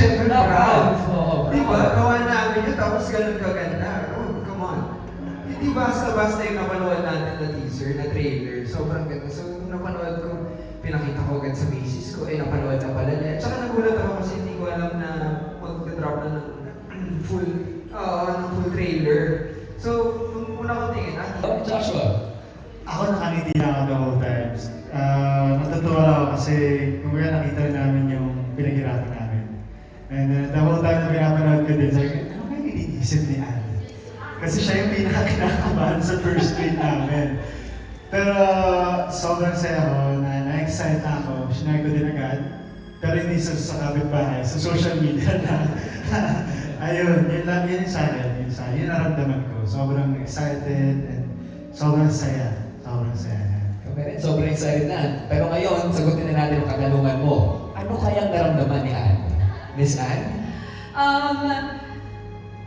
syempre proud. Oo, Di ba? proud. Gawa namin yun, tapos ganun kaganda. Oh, come on. Hindi basta-basta yung napanood natin na teaser, na trailer. Sobrang ganda. So, nung napanood ko, pinakita ko agad sa basis ko, eh, napanood na pala niya. Tsaka nagulat ako kasi hindi ko alam na mag-drop na ng full, ah, ng full trailer. So, nung una ko tingin, ah, Oh, Joshua. Ako nakangiti na ako the whole times. Ah, natutuwa ako kasi kumbaga nakita rin namin yung pinaghirapan. And uh, the whole time na pinapanood ko din, sabi ko, ano kaya iniisip ni Anne? Kasi siya yung pinaka-kinakabahan sa first date namin. Pero sobrang saya ko, na na-excite na ako, sinare ko din agad. Pero hindi sa, sa kapitbahay, sa social media na. Ayun, yun lang yun sa akin. Yun sa akin, naramdaman ko. Sobrang excited and sobrang saya. Sobrang saya. Sobrang excited na. Pero ngayon, sagutin na natin ang katanungan mo. Ano kayang naramdaman ni Anne? Miss Anne? Um,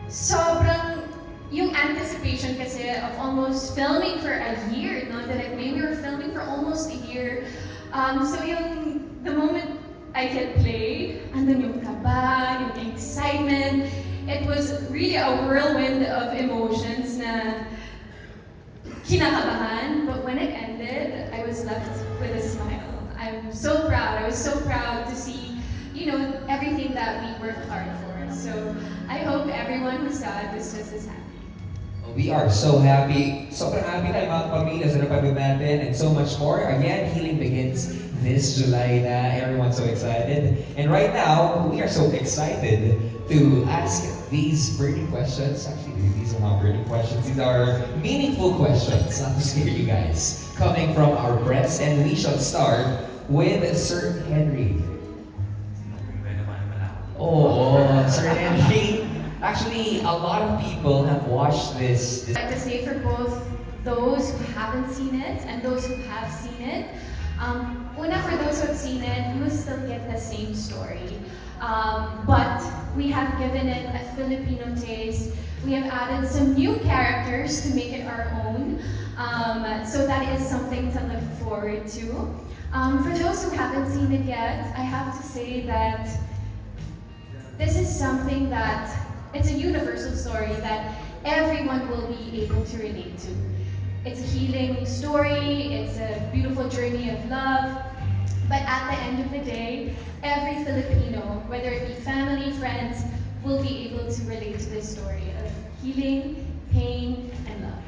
sobrang yung anticipation kasi of almost filming for a year, no? That maybe we were filming for almost a year. Um, so yung the moment I hit play, andun yung kaba, yung excitement. It was really a whirlwind of emotions na kinakabahan, but when it ended, I was left with a smile. I'm so proud. I was so proud to see, you know, everything that we worked hard for. So I hope everyone who saw it was just as happy. We are so happy. Sobrang happy tayo mga pamilya sa napanood natin and so much more. Again, Healing begins this July na. Everyone's so excited. And right now, we are so excited to ask these burning questions. Actually, these are not burning questions. These are meaningful questions, not to scare you guys. Coming from our press. And we shall start with Sir Henry. Actually, a lot of people have watched this. I'd like to say for both those who haven't seen it and those who have seen it, um, una for those who have seen it, you will still get the same story. Um, but we have given it a Filipino taste. We have added some new characters to make it our own. Um, so that is something to look forward to. Um, for those who haven't seen it yet, I have to say that this is something that it's a universal story that everyone will be able to relate to. It's a healing story, it's a beautiful journey of love, but at the end of the day, every Filipino, whether it be family, friends, will be able to relate to this story of healing, pain, and love.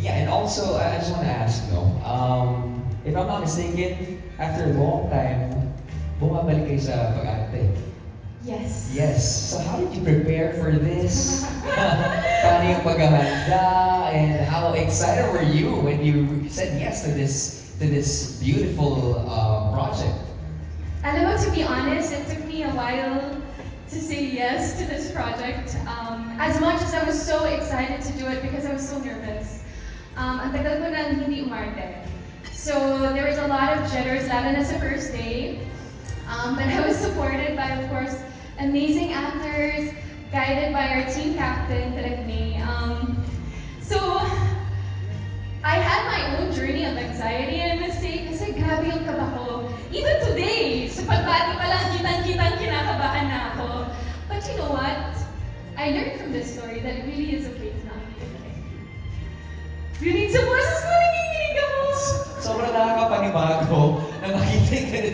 Yeah, and also, I just want to ask, no, um, if I'm not mistaken, after a long time, bumabalik kayo sa pag-arte. Yes. Yes. So how did you prepare for this? Paano yung paghahanda? And how excited were you when you said yes to this to this beautiful uh, project? Alam mo, to be honest, it took me a while to say yes to this project. Um, as much as I was so excited to do it because I was so nervous. Um, ang tagal ko nang hindi umarte. So there was a lot of jitters, lalo na sa first day. Um, but I was supported by, of course, amazing actors, guided by our team captain, Taragni. Um, so, I had my own journey of anxiety, must say, kasi grabe yung kaba ko. Even today, sa pagbati pa lang, kitang-kitang kinakabahan na ako. But you know what? I learned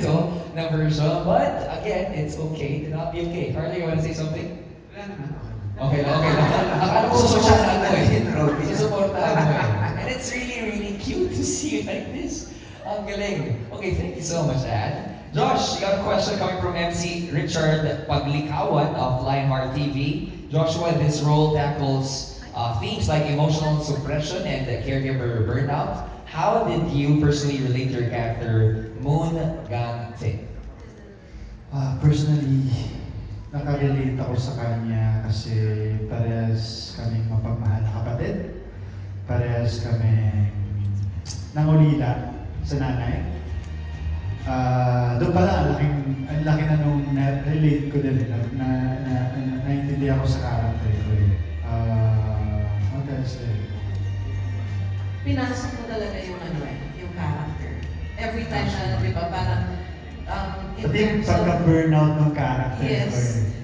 ganito na version. But again, it's okay to not be okay. Harley, you want to say something? wala naman ako. Okay okay. Akala ko susuportahan mo eh. Susuportahan mo eh. And it's really, really cute to see you like this. Ang galing. Okay, thank you so much, Anne. Josh, you got a question coming from MC Richard Paglikawan of Lionheart TV. Joshua, this role tackles uh, themes like emotional suppression and the caregiver burnout. How did you personally relate your character, Moon Gante? Ah, personally, nakarelate ako sa kanya kasi parehas kaming mapagmahal na kapatid. Parehas kami nangulila sa nanay. Ah, doon pala, ang laking, ang laki na nung na-relate ko din, na, na, na, na, naintindihan ko sa character ko eh. Ah, what else eh? Pinasok mo talaga yung ano eh, yung character. Every time na, di ba, parang um, in Pati yung pagka-burnout ng character Yes.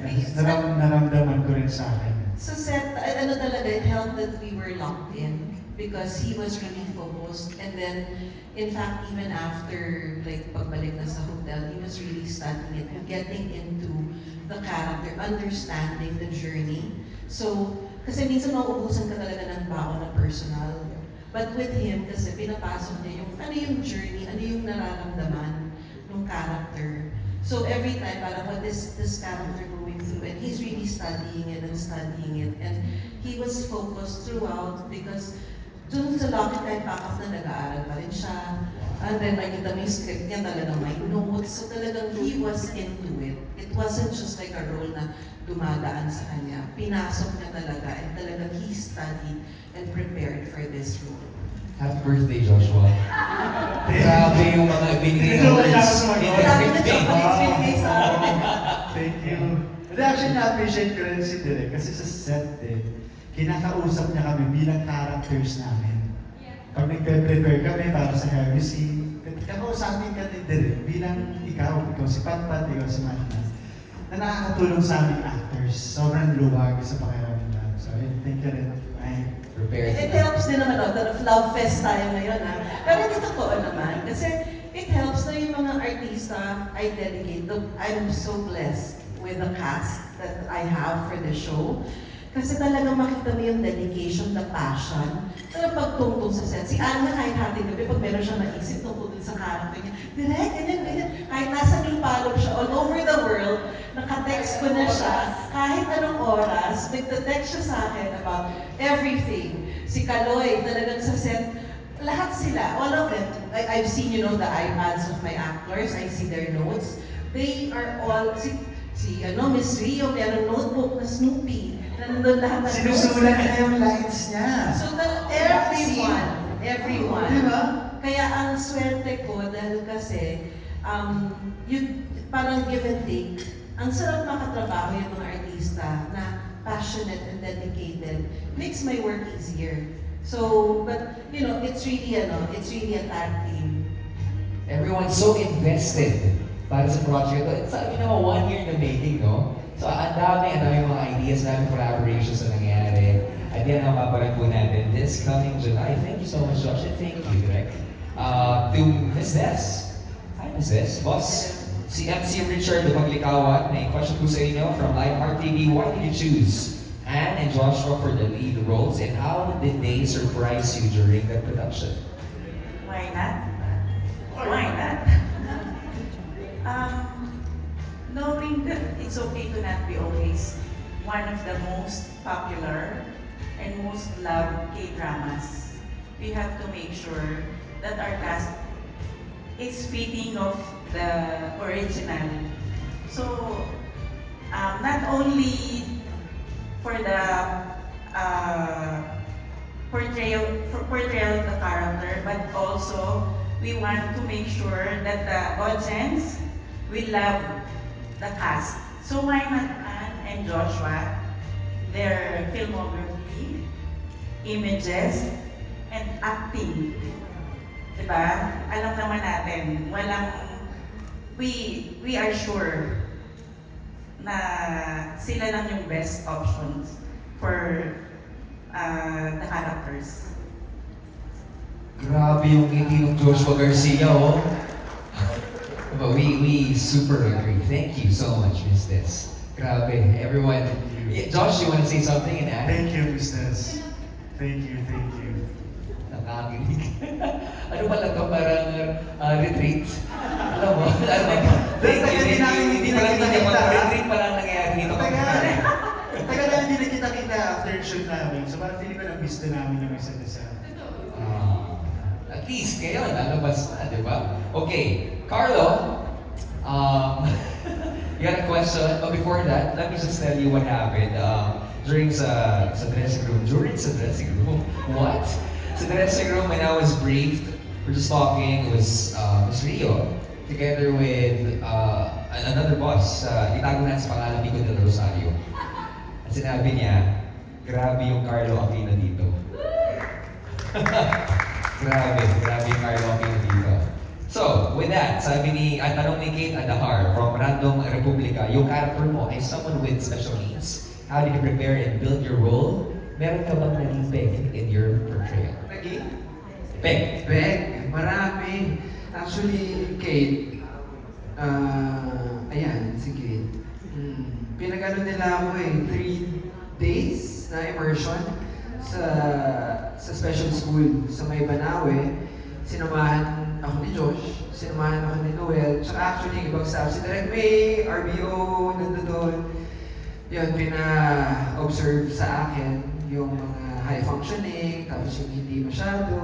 eh. Naram, naramdaman ko rin sa akin. sa set, uh, ano talaga, it helped that we were locked in because he was really focused. And then, in fact, even after, like, pagbalik na sa hotel, he was really studying it, getting into the character, understanding the journey. So, kasi minsan mauubusan ka talaga ng baon na personal. But with him, kasi pinapasok niya yung ano yung journey, ano yung nararamdaman ng character. So every time, parang what is this character going through? And he's really studying it and studying it. And he was focused throughout because dun sa Lucky Time Pack na nag-aaral pa rin siya. And then nakita mo yung script niya talagang may notes. So talagang he was into it. It wasn't just like a role na dumadaan sa kanya. Pinasok niya talaga and talagang he studied and prepared for this role. Happy birthday, Joshua. Grabe yung mga binigay wala words. Dami na chocolates binigay sa akin. Thank you. And actually, na-appreciate ko rin si Direk kasi sa set eh, kinakausap niya kami bilang characters namin. Pag nagpe-prepare kami para sa Sea, kakausapin ka ni Direk bilang ikaw, ikaw si Patpat, ikaw si Matna, na nakakatulong sa aming actors. Sobrang luwag sa pakiramdam. So, yun, thank you rin. Ay, Prepared. It helps din naman out of love fest tayo ngayon ha. Pero hindi totoo naman. Kasi it helps na yung mga artista I dedicate. to- I'm so blessed with the cast that I have for the show. Kasi talagang makita mo yung dedication, the passion. Talagang pagtungtong sa set. Si Anna kahit hating gabi, pag meron siya naisip tungkol sa character niya, direct, ganyan, ganyan. Kahit nasa Lupalop siya, all over the world, ko na siya, kahit anong oras, nagte-text siya sa akin about everything. Si Kaloy, talagang sa set, lahat sila, all of them. I, I've seen, you know, the iPads of my actors, I see their notes. They are all, si, si ano, Miss Rio, meron notebook na Snoopy. Nandun lahat ng notes. sinusulat niya yung lines niya. So, the, everyone, everyone. Di ba? Kaya ang swerte ko dahil kasi um, you, parang give and take. Ang sarap makatrabaho yung mga artista na passionate and dedicated. Makes my work easier. So, but you know, it's really ano, it's really a tag team. Everyone's so invested para sa project. It's sabi naman one year in the making, no? So, ang dami, ang dami mga ideas, ang dami collaborations na nangyari. At yan ang papalag po natin this coming July. Thank you so much, Josh, and thank you, Direk. Uh, to Ms. Des. Hi, Ms. Des. Boss, si MC Richard Maglikawan, may question po sa inyo from Lionheart TV. Why did you choose Anne and Joshua for the lead roles, and how did they surprise you during the production? Why not? Why not? um, knowing that it's okay to not be always one of the most popular and most loved K-dramas, we have to make sure that our cast is fitting of the original. So, um, not only for the uh, portrayal for portrayal of the character, but also we want to make sure that the audience will love the cast. So not Anne and Joshua, their filmography, images, and acting. Diba? Alam naman natin, walang, we, we are sure na sila lang yung best options for uh, the characters. Grabe yung ngiti ng Joshua Garcia, oh. But we, we super agree. Thank you so much, Miss Des. Grabe, everyone. Yeah, Josh, you want to say something and add? Thank you, Mrs. Thank you, thank you. Nakakinig. ano pala to? Parang uh, retreat. Thank you, thank you. Hindi hindi Kita-kita. pa retreat pala ang nangyayari dito. Tagal na hindi na kita-kita after yung shoot namin. So parang feeling ko na-miss na namin yung isa't isa. Ah, at least ngayon, lalabas na, di ba? Okay, Carlo, um, you had a question, but before that, let me just tell you what happened um, during sa, sa dressing room. During sa dressing room? What? Sa dressing room, when I was briefed, we're just talking, it was uh, Miss Rio, together with uh, another boss, uh, itago natin sa pangalan Pico del Rosario. At sinabi niya, grabe yung Carlo Aquino dito. grabe, grabe yung Carlo Aquino dito. So, with that, sabi ni, at tanong ni Kate Adahar from Random Republica, yung character mo ay someone with special needs. How did you prepare and build your role? Meron ka bang naging peg in your portrayal? Naging? Peg. Beg, marami. Actually, Kate, ah, ayan, si Kate. Mm, pinagano nila ako eh, three days na immersion sa sa special school sa May Banawe. Sinamahan ako ni Josh, sinamahan ako ni Noel, tsaka actually ibang staff, si Direk May, RBO, nandun. Yun, pina-observe sa akin yung mga high functioning, tapos yung hindi masyado.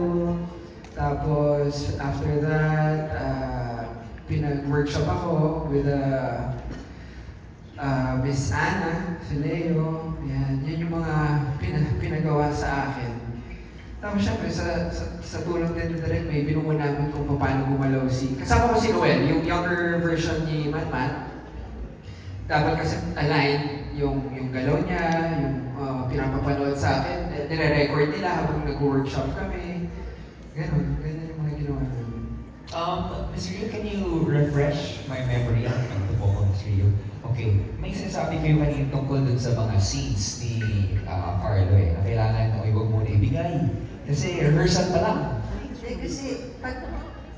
Tapos, after that, uh, pinag-workshop ako with uh, uh, Miss Anna Fileo. Yan, yan yung mga pina- pinagawa sa akin. Tapos syempre, sa, sa, sa tulong din ni Direk May, binungo namin kung paano gumalaw si... Kasama ko si Noel, yung younger version ni Manman. Dapat kasi align yung, yung galaw niya, yung uh, pinapapanood sa akin. Eh, Nire-record nila habang nag-workshop kami. Ganon, ganun yung mga ginawa namin. Um, Ms. Rio, can you refresh my memory? Ano po ko, Ms. Rio? Okay, may sinasabi kayo kanina tungkol dun sa mga scenes ni uh, Carlo eh, na kailangan mo iwag muna ibigay. Kasi rehearsal pa lang. Hindi, kasi pag,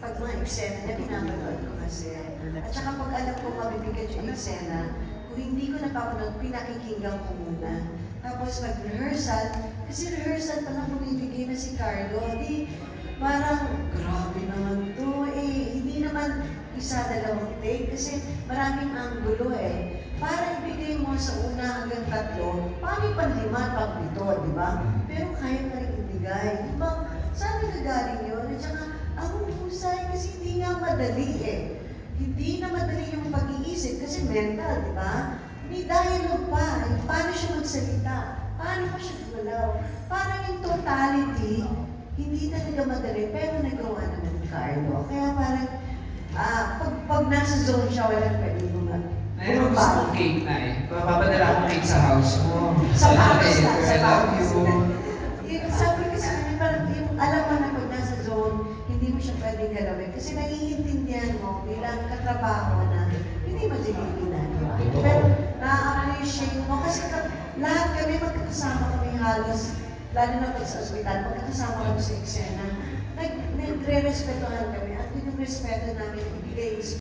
pag mga eksena niya, pinapanood ko kasi. At saka pag alam ko mabibigat yung eksena, kung hindi ko napapanood, pinakikinggan ko muna. Tapos mag-rehearsal, kasi rehearsal pa lang bumibigay na si Carlo, di parang grabe naman to eh. Hindi naman isa, dalawang take kasi maraming anggulo eh. Para ibigay mo sa una hanggang tatlo, paano panlima, pang-pito, di ba? Pero kaya pa rin ibigay. Di ba? Saan nagagaling yun? At saka, ang husay kasi hindi nga madali eh. Hindi na madali yung pag-iisip kasi mental, di ba? May dialogue pa. Eh, paano siya magsalita? Paano pa siya gumalaw? Parang yung totality, hindi talaga madali, pero nagawa naman ni Carlo. Kaya parang, ah, pag, pag nasa zone siya, walang pwede bumag. Ayun, gusto kong cake na eh. Papapadala akong cake sa house mo. Sa Paris na, I sa love Paris you. na. Yung sabi ko sa kanya, parang yung alam mo na pag nasa zone, hindi mo siya pwedeng galawin. Kasi naiintindihan mo bilang katrabaho na hindi mo ginagawa. Totoo. Pero na-appreciate mo kasi ka, lahat kami magkakasama kami halos, lalo na pag sa ospital, magkakasama kami sa eksena. Nag, nagre-respetuhan kami at yung respeto namin ibigay